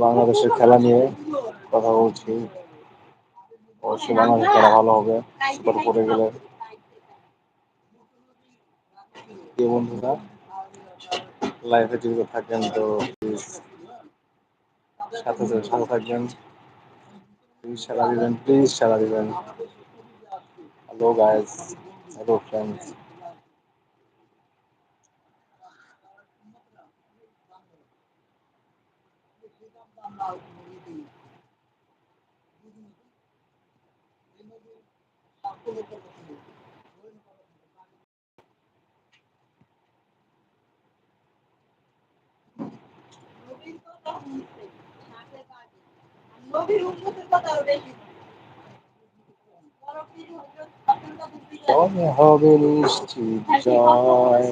বাংলাদেশের খেলা নিয়ে কথা বলছি। অবশ্যই বাংলাদেশের খেলা ভালো হবে সুপার পরে গেলে। যে বন্ধুরা লাইভে যুক্ত থাকেন তো সাথে সাথে থাকবেন। প্লিজ সারা দিবেন প্লিজ সারা দিবেন। হ্যালো গাইস হ্যালো ফ্রেন্ডস নবীর উন্নতির কথা বেশি হবে নিশ্চিত জয়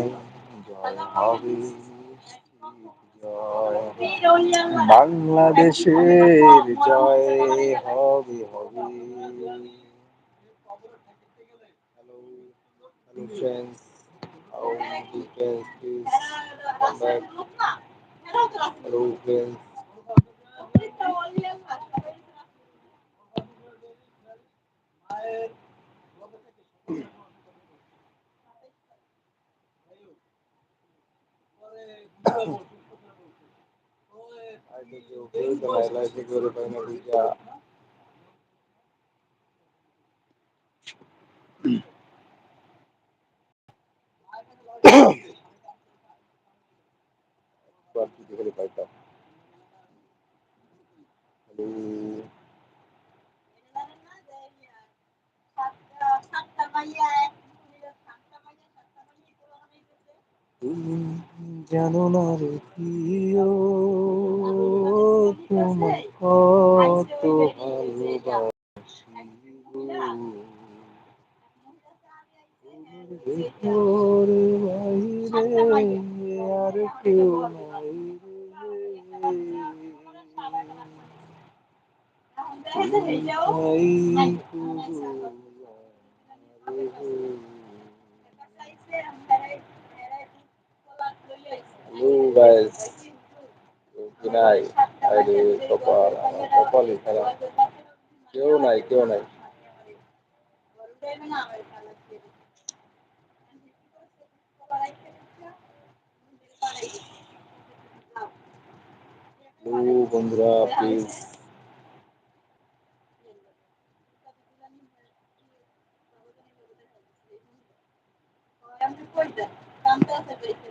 জয় হবে। বাংলাদেশের জয় হবে হবে hello hello friends how do friends please come back hello friends I you feel the highlight of your final yeah. Practically right up. Hello. তুমি জানো না রে প্রিয় তোমার কত ভালোবাসি গো। তোমার বাইরে আর কেউ নাই রে তাই Hello guys, good night. আরে কপাল আমার কপালই খারাপ কেউ নাই কেউ নাই। বন্ধুরা প্লিজ আমি কই যা কামটা আছে বেশি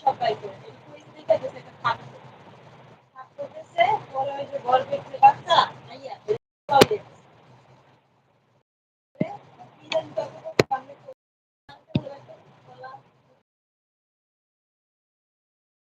সবাই করে থাকছে থাকতেছে পরে ওই যে আইয়া